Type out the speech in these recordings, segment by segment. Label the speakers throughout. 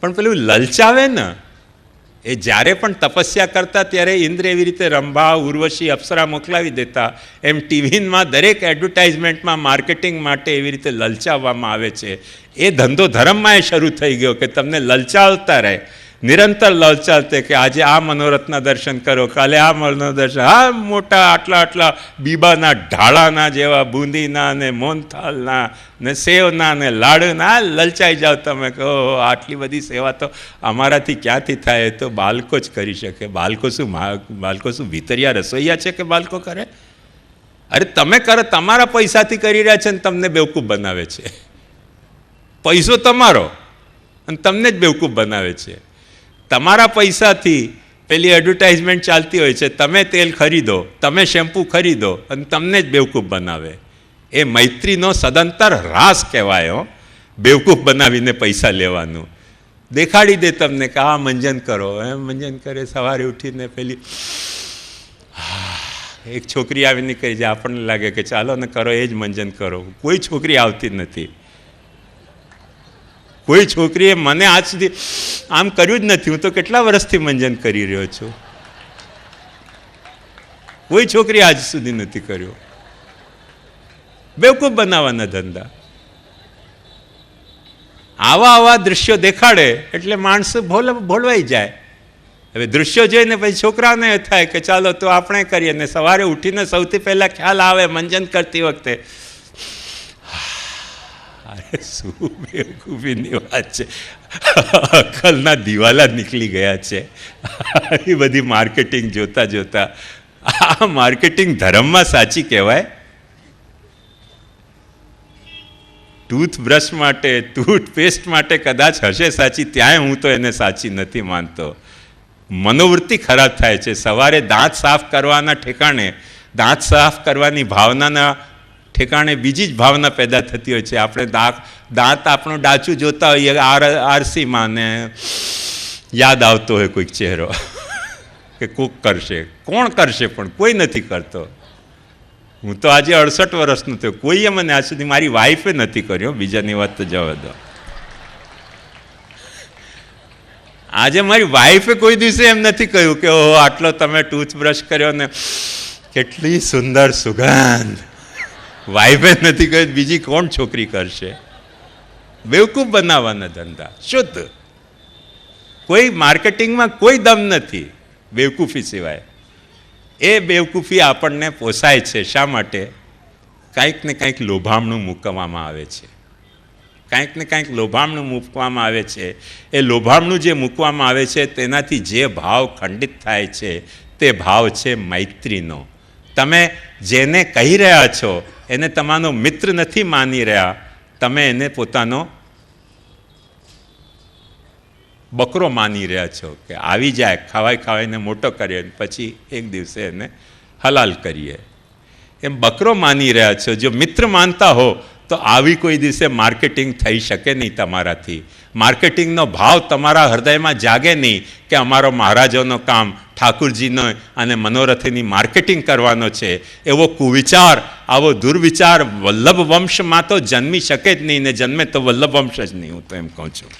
Speaker 1: પણ પેલું લલચાવે ને, એ જ્યારે પણ તપસ્યા કરતા ત્યારે ઇન્દ્ર એવી રીતે રંભા, ઉર્વશી, અપ્સરા મોકલાવી દેતા. એમ ટીવીમાં દરેક એડવર્ટાઇઝમેન્ટમાં માર્કેટિંગ માટે એવી રીતે લલચાવવામાં આવે છે. એ ધંધો ધર્મમાં એ શરૂ થઈ ગયો કે તમને લલચાવતા રહે. નિરંતર લલચાલતે કે આજે આ મનોરથના દર્શન કરો, કાલે આ મનોદર્શન આ મોટા આટલા આટલા બીબાના ઢાળાના જેવા, બુંદીના ને મોનથાલના ને સેવના ને લાડુના લલચાઈ જાઓ તમે કહો આટલી બધી સેવા તો અમારાથી ક્યાંથી થાય? તો બાળકો જ કરી શકે. બાળકો શું બાળકો શું ભીતરિયા રસોઈયા છે કે બાળકો કરે? અરે, તમે કરો, તમારા પૈસાથી કરી રહ્યા છે ને તમને બેવકૂફ બનાવે છે. પૈસો તમારો અને તમને જ બેવકૂફ બનાવે છે. તમારા પૈસાથી પેલી એડવર્ટાઇઝમેન્ટ ચાલતી હોય છે, તમે તેલ ખરીદો, તમે શેમ્પૂ ખરીદો અને તમને જ બેવકૂફ બનાવે. એ મૈત્રીનો સદંતર રાસ કહેવાય બેવકૂફ બનાવીને પૈસા લેવાનું. દેખાડી દે તમને કે આ મંજન કરો. એમ મંજન કરે, સવારે ઉઠીને પેલી એક છોકરી આવીને કહી જાય આપણને લાગે કે ચાલો ને કરો, એ જ મંજન કરો. કોઈ છોકરી આવતી નથી. કોઈ છોકરીએ મને આજ સુધી આમ કર્યું જ નથી. હું તો કેટલા વર્ષથી મંજન કરી રહ્યો છું. કોઈ છોકરી આજ સુધી નથી કર્યો. બેવકૂફ બનાવવાના ધંધા. આવા આવા દ્રશ્યો દેખાડે એટલે માણસ ભોલ ભોલવાઈ જાય. હવે દૃશ્યો જોઈને પછી છોકરાને થાય કે ચાલો તો આપણે કરીએ. ને સવારે ઉઠીને સૌથી પહેલાં ખ્યાલ આવે મંજન કરતી વખતે. અરે શું બેવકૂફીની વાત છે. અકલના દિવાલા નીકળી ગયા છે. એ બધી માર્કેટિંગ જોતા જોતા. આ માર્કેટિંગ ધર્મમાં સાચી કહેવાય? ટૂથબ્રશ માટે, ટૂથપેસ્ટ માટે કદાચ હશે સાચી, ત્યાંય હું તો એને સાચી નથી માનતો. મનોવૃત્તિ ખરાબ થાય છે. સવારે દાંત સાફ કરવાના ઠેકાણે, દાંત સાફ કરવાની ભાવનાના ઠેકાણે બીજી જ ભાવના પેદા થતી હોય છે. આપણે દાંત દાંત આપણું ડાચું જોતા હોઈએ, આર, આરસીમાં ને યાદ આવતો હોય કોઈક ચહેરો. કે કોક કરશે. કોણ કરશે પણ? કોઈ નથી કરતો. હું તો આજે અડસઠ વર્ષનો થયો. કોઈએ મને આજ સુધી મારી વાઈફે નથી કર્યો બીજાની વાત તો જવા દો. આજે મારી વાઈફે કોઈ દિવસે એમ નથી કહ્યું કે, ઓહો, આટલો તમે ટૂથબ્રશ કર્યો ને, કેટલી સુંદર સુગંધ. વાઈફે નથી કહ્યું, બીજી કોણ છોકરી કરશે? બેવકૂફ બનાવવાના ધંધા, શુદ્ધ. કોઈ માર્કેટિંગમાં કોઈ દમ નથી બેવકૂફી સિવાય. એ બેવકૂફી આપણને પોસાય છે શા માટે? કાંઈક ને કાંઈક લોભામણું મૂકવામાં આવે છે. કાંઈક ને કાંઈક લોભામણું મૂકવામાં આવે છે. એ લોભામણું જે મૂકવામાં આવે છે, તેનાથી જે ભાવ ખંડિત થાય છે, તે ભાવ છે મૈત્રીનો. તમે જેને કહી રહ્યા છો, એને તમારો મિત્ર નથી માની રહ્યા. તમે એને પોતાનો બકરો માની રહ્યા છો કે આવી જાય, ખાવાય ખાવાઈને મોટો કરીએ, પછી એક દિવસે એને હલાલ કરીએ. એમ બકરો માની રહ્યા છો, જો મિત્ર માનતા હો, તો આવી કોઈ દિવસે માર્કેટિંગ થઈ શકે નહીં તમારાથી. માર્કેટિંગનો ભાવ તમારા હૃદયમાં જાગે નહીં કે અમારો મહારાજાનો કામ, ઠાકુરજીનો અને મનોરથની માર્કેટિંગ કરવાનો છે. એવો કુવિચાર, આવો દુર્વિચાર વલ્લભ વંશમાં તો જન્મી શકે જ નહીં ને જન્મે તો વલ્લભ વંશ જ નહીં, હું તો એમ કહું છું.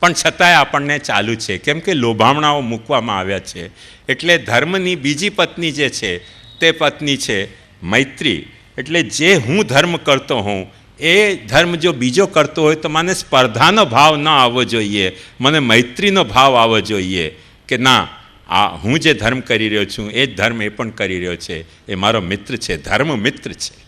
Speaker 1: પણ છતાંય આપણને ચાલુ છે. કેમ કે લોભામણાઓ મૂકવામાં આવ્યા છે. એટલે ધર્મની બીજી પત્ની જે છે, તે પત્ની છે મૈત્રી. એટલે જે હું ધર્મ કરતો હોઉં એ ધર્મ જો બીજો કરતો હોય તો મને સ્પર્ધાનો ભાવ ન આવવો જોઈએ. મને મૈત્રીનો ભાવ આવવો જોઈએ કે ના, આ હું જે ધર્મ કરી રહ્યો છું, એ જ ધર્મ એ પણ કરી રહ્યો છે. એ મારો મિત્ર છે, ધર્મ મિત્ર છે.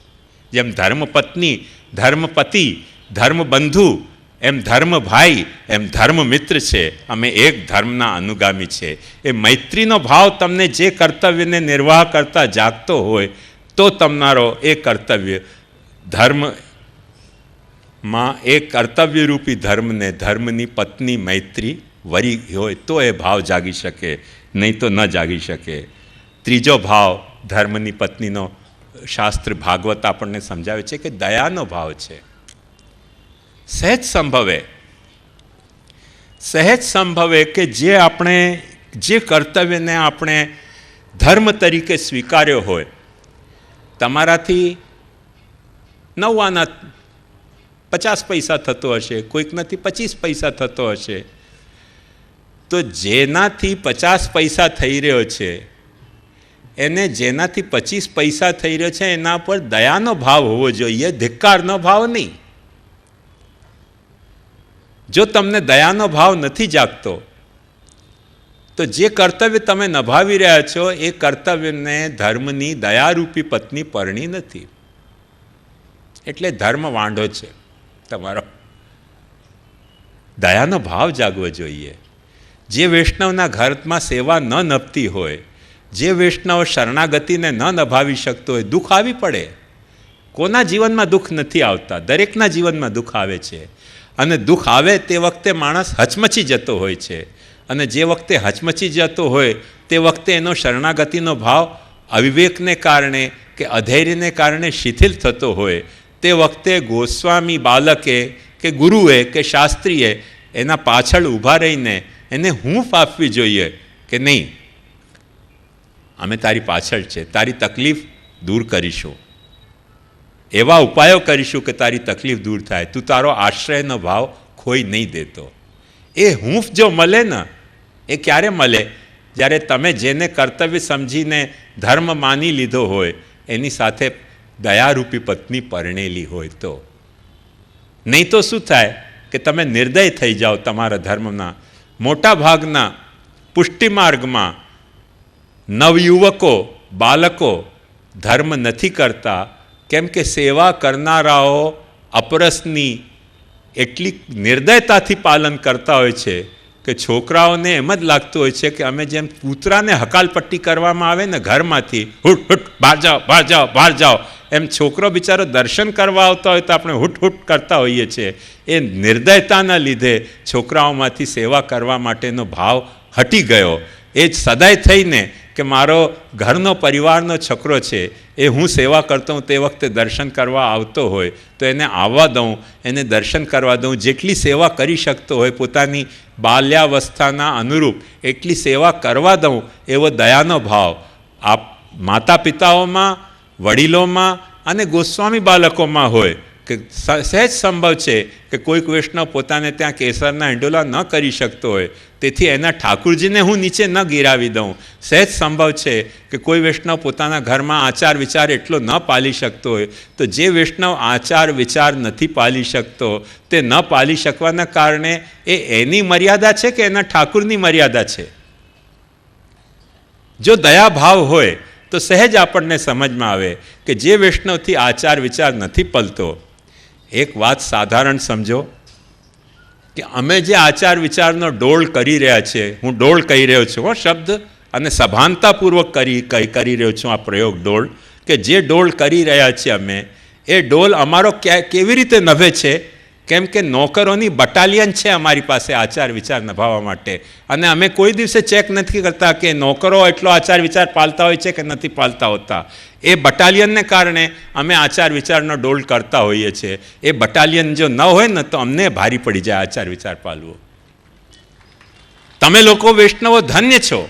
Speaker 1: જેમ ધર્મ પત્ની ધર્મપતિ ધર્મ બંધુ, એમ ધર્મ ભાઈ, એમ ધર્મ મિત્ર છે. અમે એક ધર્મના અનુગામી છે. એ મૈત્રીનો ભાવ તમને જે કર્તવ્યને નિર્વાહ કરતા જાગતો હોય, તો તમારો એ કર્તવ્ય ધર્મ માં એ કર્તવ્યરૂપી ધર્મને ધર્મની પત્ની મૈત્રી વરી હોય તો એ ભાવ જાગી શકે, નહીં તો ન જાગી શકે. ત્રીજો ભાવ ધર્મની પત્નીનો શાસ્ત્ર ભાગવત આપણને સમજાવે છે કે દયાનો ભાવ છે. સહેજ સંભવે. સહેજ સંભવે કે જે આપણે, જે કર્તવ્યને આપણે ધર્મ તરીકે સ્વીકાર્યો હોય, તમારાથી નવ પચાસ પૈસા થતો હશે, કોઈકનાથી પચીસ પૈસા થતો હશે. તો જેનાથી પચાસ પૈસા થઈ રહ્યો છે, એને જેનાથી પચીસ પૈસા થઈ રહ્યો છે, એના પર દયાનો ભાવ હોવો જોઈએ, ધિક્કારનો ભાવ નહીં. જો તમને દયાનો ભાવ નથી જાગતો, તો જે કર્તવ્ય તમે નભાવી રહ્યા છો, એ કર્તવ્યને ધર્મની દયારૂપી પત્ની પરણી નથી. એટલે ધર્મ વાંઢો છે. તમારો. દયાનો ભાવ જાગવો જોઈએ. જે વૈષ્ણવના ઘરમાં સેવા ન નભતી હોય, જે વૈષ્ણવ શરણાગતિને ન નભાવી શકતો હોય, દુઃખ આવી પડે. કોના જીવનમાં દુઃખ નથી આવતા? દરેકના જીવનમાં દુઃખ આવે છે. અને દુઃખ આવે તે વખતે માણસ હચમચી જતો હોય છે. અને જે વખતે હચમચી જતો હોય, તે વખતે એનો શરણાગતિનો ભાવ અવિવેકને કારણે કે અધૈર્યને કારણે શિથિલ થતો હોય તે વખતે ગોસ્વામી બાલકે કે ગુરુએ કે શાસ્ત્રીએ એના પાછળ ઊભા રહીને એને હૂંફ આપવી જોઈએ કે નહીં? અમે તારી પાછળ છે. તારી તકલીફ દૂર કરીશું. એવા ઉપાયો કરીશું કે તારી તકલીફ દૂર થાય. તું તારો આશ્રયનો ભાવ ખોઈ નહીં દેતો. એ હૂંફ જો મળે ને, એ ક્યારે મળે? જ્યારે તમે જેને કર્તવ્ય સમજીને ધર્મ માની લીધો હોય, એની સાથે દયારૂપી પત્ની પરણેલી હોય તો. નહીં તો શું થાય કે તમે નિર્દય થઈ જાઓ તમારા ધર્મના મોટા ભાગના પુષ્ટિમાર્ગમાં નવયુવકો બાળકો ધર્મ નથી કરતા, કેમ કે સેવા કરનારાઓ અપરસની એટલી નિર્દયતાથી પાલન કરતા હોય છે કે છોકરાઓને એમ જ લાગતું હોય છે કે અમે જેમ કૂતરાને હકાલપટ્ટી કરવામાં આવે ને ઘરમાંથી હુટ હુટ બહાર જાઓ બહાર જાઓ બહાર જાઓ. એમ છોકરો બિચારો દર્શન કરવા આવતા હોય તો આપણે હુટ હુટ કરતા હોઈએ છીએ. એ નિર્દયતાના લીધે છોકરાઓમાંથી સેવા કરવા માટેનો ભાવ હટી ગયો. એ જ સદાય થઈને કે મારો ઘરનો પરિવારનો છોકરો છે, એ હું સેવા કરતો હું તે વખતે દર્શન કરવા આવતો હોય, તો એને આવવા દઉં, એને દર્શન કરવા દઉં. જેટલી સેવા કરી શકતો હોય, પોતાની બાલ્યાવસ્થાના અનુરૂપ એટલી સેવા કરવા દઉં એવો દયાનો ભાવ આપ માતા પિતાઓમાં વડીલોમાં અને ગોસ્વામી બાળકોમાં હોય કે સહેજ સંભવ છે કે કોઈક વૈષ્ણવ પોતાને ત્યાં કેસરના હિંડોલા ન કરી શકતો હોય. તેથી એના ઠાકુરજીને હું નીચે ન ગિરાવી દઉં. સહેજ સંભવ છે કે કોઈ વૈષ્ણવ પોતાના ઘરમાં આચાર વિચાર એટલો ન પાલી શકતો હોય. તો જે વૈષ્ણવ આચાર વિચાર નથી પાલી શકતો, તે ન પાલી શકવાના કારણે એ એની મર્યાદા છે કે એના ઠાકુરની મર્યાદા છે? જો દયાભાવ હોય તો સહેજ આપણને સમજમાં આવે કે જે વૈષ્ણવથી આચાર વિચાર નથી પલતો, એક વાત સાધારણ સમજો, કે અમે જે આચાર વિચારનો ડોળ કરી રહ્યા છીએ હું ડોળ કહી રહ્યો છું, હો, શબ્દ, અને સભાનતાપૂર્વક કરી કરી રહ્યો છું આ પ્રયોગ ડોળ, કે જે ડોળ કરી રહ્યા છીએ અમે, એ ડોલ અમારો કેવી રીતે નભે છે કેમ કે નોકરોની બટાલિયન છે અમારી પાસે આચાર વિચાર નભાવવા માટે. અને અમે કોઈ દિવસે ચેક નથી કરતા કે નોકરો એટલો આચાર વિચાર પાલતા હોય છે કે નથી પાલતા હોતા. એ બટાલિયનને કારણે અમે આચાર વિચારનો ડોલ કરતા હોઈએ છીએ. એ બટાલિયન જો ન હોય ને તો અમને ભારી પડી જાય આચાર વિચાર પાલવો. તમે લોકો વૈષ્ણવો ધન્ય છો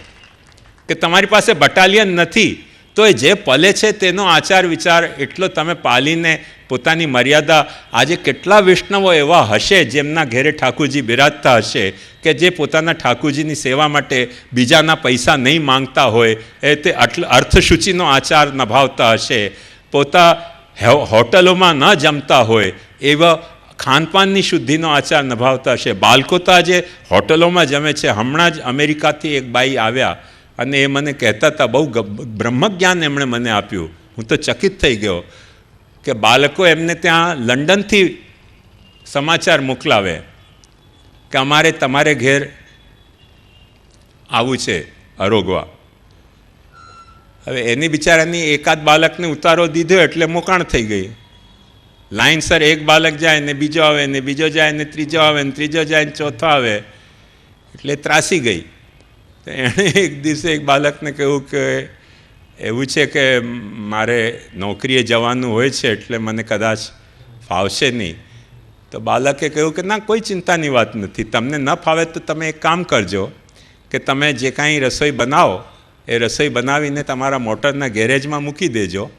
Speaker 1: કે તમારી પાસે બટાલિયન નથી તો એ જે પલે છે તેનો આચાર વિચાર એટલો તમે પાલીને પોતાની મર્યાદા, આજે કેટલા વૈષ્ણવો એવા હશે જેમના ઘેરે ઠાકુરજી બિરાજતા હશે કે જે પોતાના ઠાકુરજીની સેવા માટે બીજાના પૈસા નહીં માંગતા હોય, એ તે અર્થસૂચિનો આચાર નભાવતા હશે. પોતા હોટલોમાં ન જમતા હોય, એવા ખાનપાનની શુદ્ધિનો આચાર નભાવતા હશે. બાળકો તો આજે હોટલોમાં જમે છે, હમણાં જ અમેરિકાથી એક બાઈ આવ્યા. અને એ મને કહેતા હતા, બહુ બ્રહ્મજ્ઞાન એમણે મને આપ્યું. હું તો ચકિત થઈ ગયો કે બાળકો એમને ત્યાં લંડનથી સમાચાર મોકલાવે કે અમારે તમારે ઘેર આવું છે અરોગવા. હવે એની બિચારાની એકાદ બાળકને ઉતારો દીધો એટલે મોકાણ થઈ ગઈ. લાઇનસર એક બાળક જાય ને બીજો આવે ને બીજો જાય ને ત્રીજો આવે ને ત્રીજો જાય ને ચોથો આવે એટલે ત્રાસી ગઈ. તો એણે એક દિવસે એક બાળકને કહ્યું કે, એવું છે કે મારે નોકરીએ જવાનું હોય છે, એટલે મને કદાચ ફાવશે નહીં. તો બાળકે કહ્યું કે, ના, કોઈ ચિંતાની વાત નથી. તમને ન ફાવે તો તમે એક કામ કરજો કે તમે જે કાંઈ રસોઈ બનાવો, એ રસોઈ બનાવીને તમારા મોટરના ગેરેજમાં મૂકી દેજો.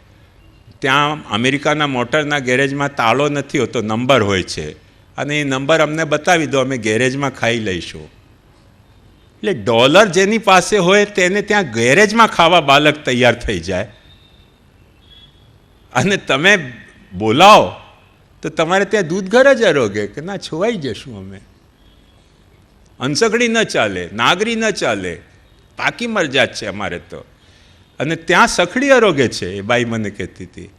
Speaker 1: ત્યાં અમેરિકાના મોટરના ગેરેજમાં તાળો નથી હોતો, નંબર હોય છે. અને એ નંબર અમને બતાવી દો, અમે ગેરેજમાં ખાઈ લઈશું. એટલે ડોલર જેની પાસે હોય તેને ત્યાં ગેરેજમાં ખાવા બાલક તૈયાર થઈ જાય. અને તમે બોલાવો, તો તમારે ત્યાં દૂધ ઘર જ અરોગે કે ના છોવાઈ જશું અમે. અંસકડી ન ચાલે, નાગરી ન ચાલે, પાકી મરજાત છે અમારે તો. અને ત્યાં સખડી અરોગે છે, એ બાઈ મને કહેતી હતી.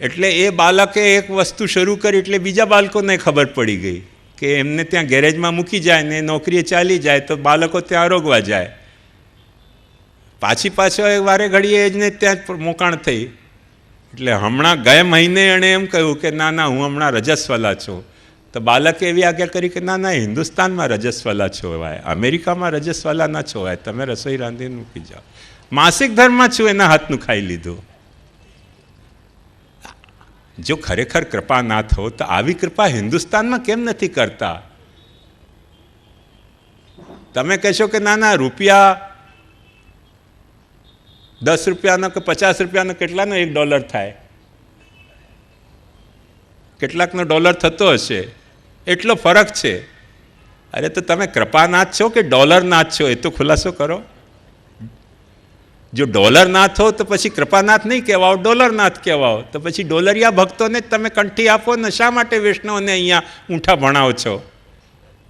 Speaker 1: એટલે એ બાળકે એક વસ્તુ શરૂ કરી, એટલે બીજા બાળકોને ખબર પડી ગઈ. કે એમને ત્યાં ગેરેજમાં મૂકી જાય ને નોકરીએ ચાલી જાય તો બાળકો ત્યાં આરોગવા જાય. પાછી પાછો એ વારે ઘડીએ જ ને ત્યાં મોકાણ થઈ. એટલે હમણાં ગયા મહિને એણે એમ કહ્યું કે, ના ના, હું હમણાં રજસ્વલા છું. તો બાળકે એવી આજ્ઞા કરી કે, ના ના હિન્દુસ્તાનમાં રજસ્વલા છોવાય, અમેરિકામાં રજસ્વલા ના છોવાય, તમે રસોઈ રાંધીને મૂકી જાઓ. માસિક ધર્મમાં છું એના હાથનું ખાઈ લીધું. જો ખરેખર કૃપા ના થો, તો આવી કૃપા હિન્દુસ્તાનમાં કેમ નથી કરતા? તમે કહેશો કે ના ના, રૂપિયા દસ રૂપિયાનો કે પચાસ રૂપિયાનો કેટલાનો એક ડોલર થાય? કેટલાકનો ડોલર થતો હશે? એટલો ફરક છે. અરે, તો તમે કૃપાનાથ છો કે ડોલરનાથ છો? એ તો ખુલાસો કરો. જો ડોલરનાથ હો, તો પછી કૃપાનાથ નહીં કહેવાઓ, ડોલરનાથ કહેવાઓ. તો પછી ડોલરિયા ભક્તોને જ તમે કંઠી આપો ને શા માટે વૈષ્ણવને અહીંયા ઊંઠા ભણાવો છો?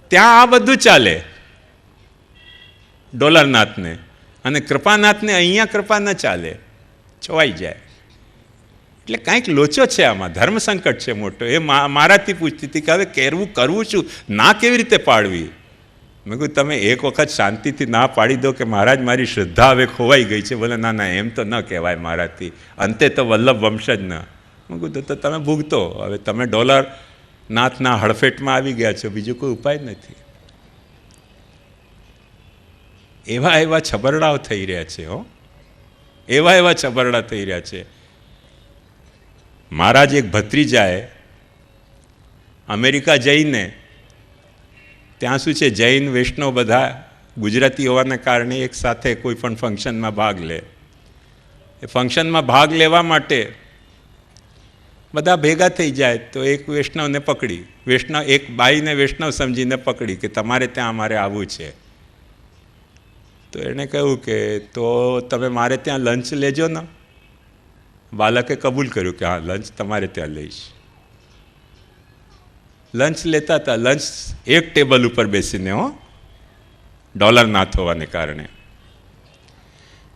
Speaker 1: ત્યાં આ બધું ચાલે. ડોલરનાથને. અને કૃપાનાથને અહીંયા કૃપા ન ચાલે. છવાઈ જાય. એટલે કાંઈક લોચો છે આમાં ધર્મ સંકટ છે મોટો. એ મારાથી પૂછતી હતી કે હવે કેરવું, કરવું છું ના કેવી રીતે પાડવી? મેં કહ્યું, તમે એક વખત શાંતિથી ના પાડી દો કે મહારાજ મારી શ્રદ્ધા હવે ખોવાઈ ગઈ છે. બોલે, ના ના, એમ તો ન કહેવાય મારાથી. અંતે તો વલ્લભ વંશ જ ન. મેં કીધું તો તમે ભૂગતો. હવે તમે ડોલર નાથના હડફેટમાં આવી ગયા છો. બીજું કોઈ ઉપાય નથી. એવા એવા છબરડાઓ થઈ રહ્યા છે, હો. એવા એવા છબરડા થઈ રહ્યા છે. મહારાજ એક ભત્રીજાએ અમેરિકા જઈને ત્યાં શું છે? જૈન, વૈષ્ણવ બધા ગુજરાતી હોવાના કારણે એક સાથે કોઈ પણ ફંક્શનમાં ભાગ લે. એ ફંક્શનમાં ભાગ લેવા માટે બધા ભેગા થઈ જાય તો એક વૈષ્ણવને પકડી. વૈષ્ણવ એક બાઈને વૈષ્ણવ સમજીને પકડી કે તમારે ત્યાં અમારે આવવું છે. તો એણે કહ્યું કે તો તમે મારે ત્યાં લંચ લેજો ને. બાલકે કબૂલ કર્યું કે હા લંચ તમારે ત્યાં લઈશ. લંચ લેતા હતા. લંચ એક ટેબલ ઉપર બેસીને, હો. ડોલર ના થવાને કારણે.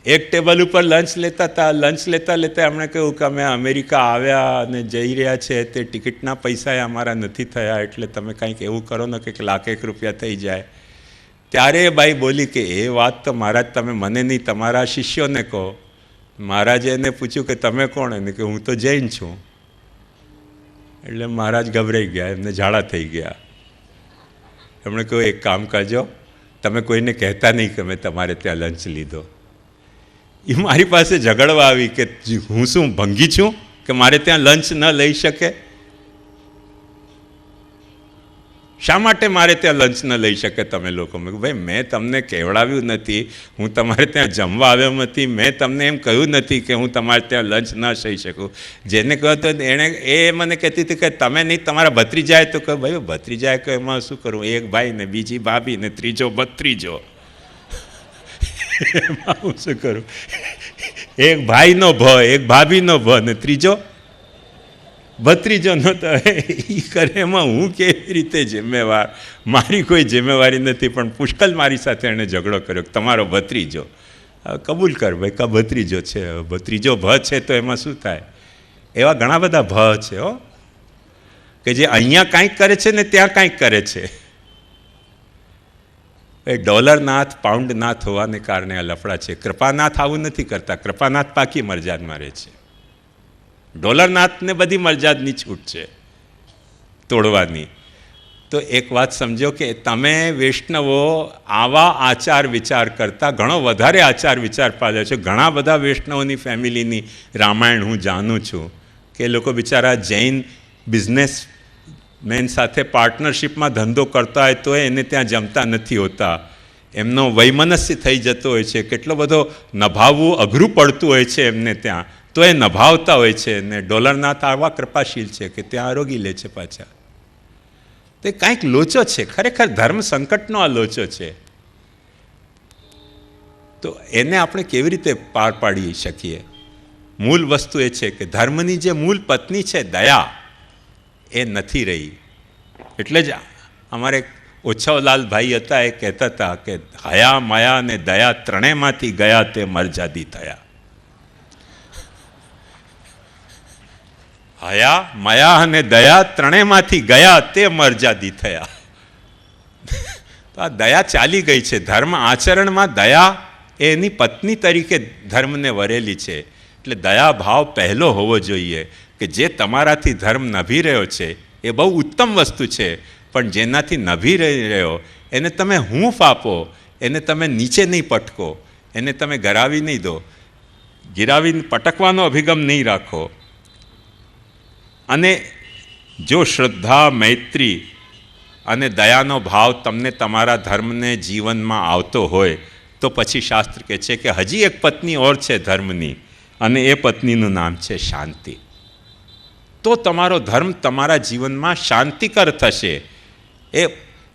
Speaker 1: એક ટેબલ ઉપર લંચ લેતા હતા. લંચ લેતા લેતા એમણે કહ્યું કે અમે અમેરિકા આવ્યા અને જઈ રહ્યા છે. તે ટિકિટના પૈસા અમારા નથી થયા. એટલે તમે કંઈક એવું કરો ને કે લાખેક રૂપિયા થઈ જાય. ત્યારે બાઈ બોલી કે, એ વાત તો મહારાજ તમે મને નહીં, તમારા શિષ્યોને કહો. મહારાજે એને પૂછ્યું કે, તમે કોણ? એને કે, હું તો જૈન છું. એટલે મહારાજ ગભરાઈ ગયા, એમને ઝાડા થઈ ગયા. એમણે કહ્યું, એક કામ કરજો, તમે કોઈને કહેતા નહીં કે મેં તમારે ત્યાં લંચ લીધો. એ મારી પાસે ઝઘડવા આવી કે હું શું ભંગી છું કે મારે ત્યાં લંચ ન લઈ શકે? શા માટે મારે ત્યાં લંચ ન લઈ શકે તમે લોકો? મેં ભાઈ, મેં તમને કહેવડાવ્યું નથી. હું તમારે ત્યાં જમવા આવ્યો નથી. મેં તમને એમ કહ્યું નથી કે હું તમારે ત્યાં લંચ ન થઈ શકું. જેને કહ્યું તો એણે, એ મને કહેતી હતી કે, તમે નહીં, તમારા ભત્રીજાએ તો કહો ભાઈ, ભત્રીજાએ કહ્યું, એમાં શું કરું? એક ભાઈ ને બીજી ભાભી ને ત્રીજો ભત્રીજો. એમાં હું શું કરું? એક ભાઈનો ભ, એક ભાભીનો ભ ને ત્રીજો ભત્રીજો નહોતો. એ કરે એમાં હું કેવી રીતે જિમ્મેવાર? મારી કોઈ જિમ્મેવારી નથી, પણ પુષ્કલ મારી સાથે એણે ઝઘડો કર્યો તમારો ભત્રીજો. કબૂલ કર ભાઈ, કા ભત્રીજો છે? ભત્રીજો ભ છે તો એમાં શું થાય? એવા ઘણા બધા ભ છે, હો. કે જે અહીંયા કાંઈક કરે છે ને ત્યાં કાંઈક કરે છે. એ ડોલરનાથ, પાઉન્ડનાથ હોવાને કારણે આ લફડા છે. કૃપાનાથ આવું નથી કરતા. કૃપાનાથ પાકી મરજાદમાં રહે છે. ડોલરનાથને બધી મરજાદની છૂટ છે તોડવાની. તો એક વાત સમજો કે તમે વૈષ્ણવો આવા આચાર વિચાર કરતાં ઘણો વધારે આચાર વિચાર પાલ્યો છે. ઘણા બધા વૈષ્ણવોની ફેમિલીની રામાયણ હું જાણું છું કે લોકો બિચારા જૈન બિઝનેસ મેન સાથે પાર્ટનરશિપમાં ધંધો કરતા હોય તો એને ત્યાં જમતા નથી હોતા. એમનો વૈમનસ્ય થઈ જતો હોય છે. કેટલો બધો નભાવવું અઘરું પડતું હોય છે એમને ત્યાં. તો એ નભાવતા હોય છે ને ડોલરનાથ આવા કૃપાશીલ છે કે ત્યાં આરોગી લે છે પાછા. તે કાંઈક લોચો છે, ખરેખર ધર્મ સંકટનો આ લોચો છે. તો એને આપણે કેવી રીતે પાર પાડી શકીએ? મૂળ વસ્તુ એ છે કે ધર્મની જે મૂળ પત્ની છે, દયા, એ નથી રહી. એટલે જ અમારે ઓછાવલાલ ભાઈ હતા એ કહેતા હતા કે હયા, માયા અને દયા ત્રણેયમાંથી ગયા તે મરજાદી થયા. હયા, મયા અને દયા ત્રણેયમાંથી ગયા તે મરજાદી થયા. તો આ દયા ચાલી ગઈ છે. ધર્મ આચરણમાં દયા એની પત્ની તરીકે ધર્મને વરેલી છે. એટલે દયા ભાવ પહેલો હોવો જોઈએ કે જે તમારાથી ધર્મ નભી રહ્યો છે એ બહુ ઉત્તમ વસ્તુ છે. પણ જેનાથી નભી રહી રહ્યો એને તમે હૂંફ આપો, એને તમે નીચે નહીં પટકો, એને તમે ગરાવી નહીં દો. ગિરાવી પટકવાનો અભિગમ નહીં રાખો. અને જો શ્રદ્ધા, મૈત્રી અને દયાનો ભાવ તમને તમારા ધર્મને જીવનમાં આવતો હોય, તો પછી શાસ્ત્ર કહે છે કે હજી એક પત્ની ઓર છે ધર્મની અને એ પત્નીનું નામ છે શાંતિ. તો તમારો ધર્મ તમારા જીવનમાં શાંતિકર થશે. એ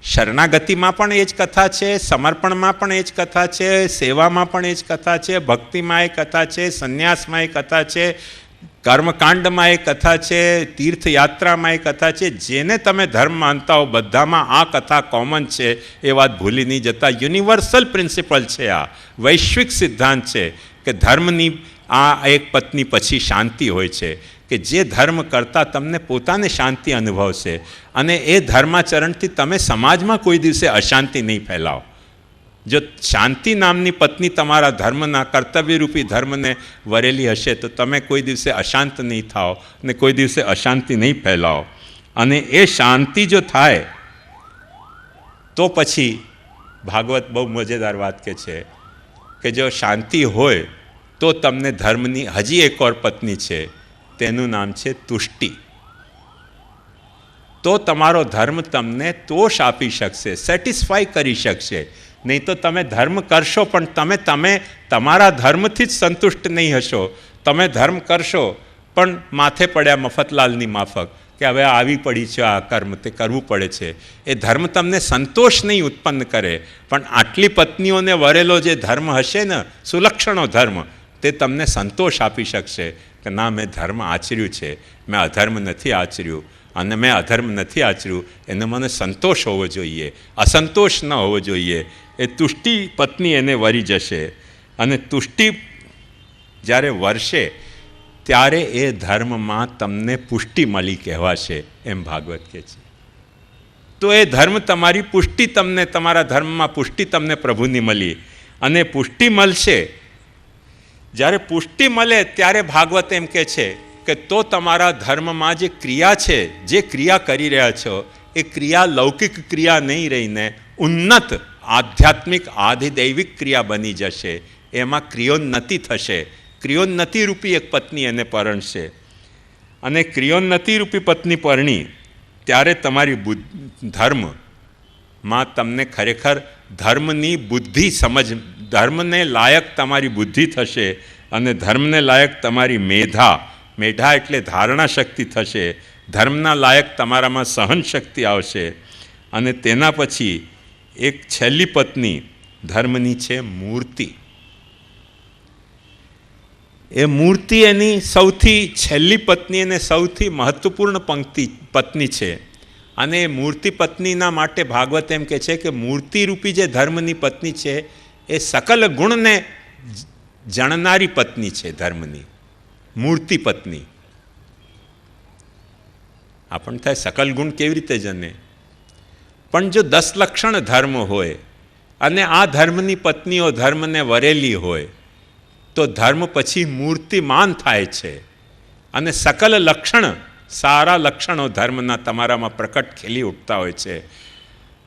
Speaker 1: શરણાગતિમાં પણ એ જ કથા છે, સમર્પણમાં પણ એ જ કથા છે, સેવામાં પણ એ જ કથા છે, ભક્તિમાં એ કથા છે, સંન્યાસમાં એ કથા છે કર્મકાંડમાં એ કથા છે, તીર્થયાત્રામાં એ કથા છે, જેને તમે ધર્મ માનતા હો, બધામાં આ કથા કોમન છે, એ વાત ભૂલી નહીં જતા. યુનિવર્સલ પ્રિન્સિપલ છે આ. વૈશ્વિક સિદ્ધાંત છે કે ધર્મની આ એક પત્ની પછી શાંતિ હોય છે, કે જે ધર્મ કરતાં તમને પોતાને શાંતિ અનુભવશે. અને એ ધર્માચરણથી તમે સમાજમાં કોઈ દિવસે અશાંતિ નહીં ફેલાવો. જો શાંતિ નામની પત્ની તમારા ધર્મના કર્તવ્યરૂપી ધર્મને વરેલી હશે, તો તમે કોઈ દિવસે અશાંત નહીં થાઓ ને કોઈ દિવસે અશાંતિ નહીં ફેલાવો. અને એ શાંતિ જો થાય, તો પછી ભાગવત બહુ મજેદાર વાત કે છે કે જો શાંતિ હોય, તો તમને ધર્મની હજી એક ઓર પત્ની છે, તેનું નામ છે તુષ્ટિ. તો તમારો ધર્મ તમને તોષ આપી શકશે સેટિસ્ફાય કરી શકશે. નહીં તો તમે ધર્મ કરશો, પણ તમે તમે તમારા ધર્મથી જ સંતુષ્ટ નહીં હશો. તમે ધર્મ કરશો, પણ માથે પડ્યા મફતલાલની માફક, કે હવે આવી પડી છે આ કર્મ, તે કરવું પડે છે. એ ધર્મ તમને સંતોષ નહીં ઉત્પન્ન કરે, પણ આટલી પત્નીઓને વરેલો જે ધર્મ હશે ને, સુલક્ષણો ધર્મ, તે તમને સંતોષ આપી શકશે, કે ના, મેં ધર્મ આચર્યું છે, મેં અધર્મ નથી આચર્યું. અને મેં અધર્મ નથી આચર્યું. એને મને સંતોષ હોવો જોઈએ. અસંતોષ ન હોવો જોઈએ. એ તુષ્ટિ પત્ની એને વરી જશે. અને તુષ્ટિ જ્યારે વરસે, ત્યારે એ ધર્મમાં તમને પુષ્ટિ મળી કહેવાશે એમ ભાગવત કહે છે. તો એ ધર્મ તમારી પુષ્ટિ તમને, તમારા ધર્મમાં પુષ્ટિ તમને પ્રભુની મળી. અને પુષ્ટિ મળશે. જ્યારે પુષ્ટિ મળે, ત્યારે ભાગવત એમ કહે છે કે તો તમારા ધર્મમાં જે ક્રિયા છે, જે ક્રિયા કરી રહ્યા છો, એ ક્રિયા લૌકિક ક્રિયા નહીં રહીને ઉન્નત આધ્યાત્મિક આધિદૈવિક ક્રિયા બની જશે. એમાં ક્રિયોન્નતિ થશે. ક્રિયોન્નતિ રૂપી એક પત્ની એને પરણશે. અને ક્રિયોન્નતિ રૂપી પત્ની પરણી, ત્યારે તમારી બુદ્ધ, ધર્મમાં તમને ખરેખર ધર્મની બુદ્ધિ સમજ, ધર્મને લાયક તમારી બુદ્ધિ થશે અને ધર્મને લાયક તમારી મેધા મેધા એટલે ધારણા શક્તિ થશે, ધર્મના લાયક તમારામાં સહન શક્તિ આવશે. અને તેના પછી એક છેલ્લી પત્ની ધર્મની છે મૂર્તિ. એ મૂર્તિ એની સૌથી છેલ્લી પત્ની અને સૌથી મહત્વપૂર્ણ પંક્તિ, પત્ની છે. અને એ મૂર્તિ પત્નીના માટે ભાગવત એમ કહે છે કે મૂર્તિરૂપી જે ધર્મની પત્ની છે, એ સકલ ગુણને જણનારી પત્ની છે ધર્મની. મૂર્તિ પત્ની. આપણને થાય સકલ ગુણ કેવી રીતે જને પણ જો દસ લક્ષણ ધર્મ હોય અને આ ધર્મની પત્નીઓ ધર્મને વરેલી હોય, તો ધર્મ પછી મૂર્તિમાન થાય છે. અને સકલ લક્ષણ સારા લક્ષણો ધર્મના તમારામાં પ્રકટ ખીલી ઉઠતા હોય છે.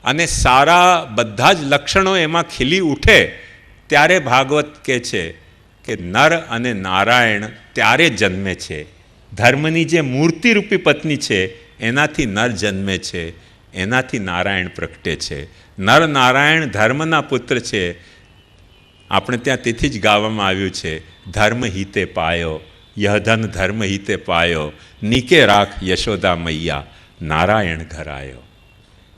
Speaker 1: અને સારા બધા જ લક્ષણો એમાં ખીલી ઉઠે, ત્યારે ભાગવત કહે છે કે નર અને નારાયણ ત્યારે જન્મે છે. ધર્મની જે મૂર્તિરૂપી પત્ની છે, એનાથી નર જન્મે છે, એનાથી નારાયણ પ્રગટે છે. નર નારાયણ ધર્મના પુત્ર છે. આપણે ત્યાં તેથી જ ગાવામાં આવ્યું છે. ધર્મ હિતે પાયો યહધન ધર્મ હિતે પાયો, નીકે રાખ યશોદા મૈયા, નારાયણ ઘરાયો.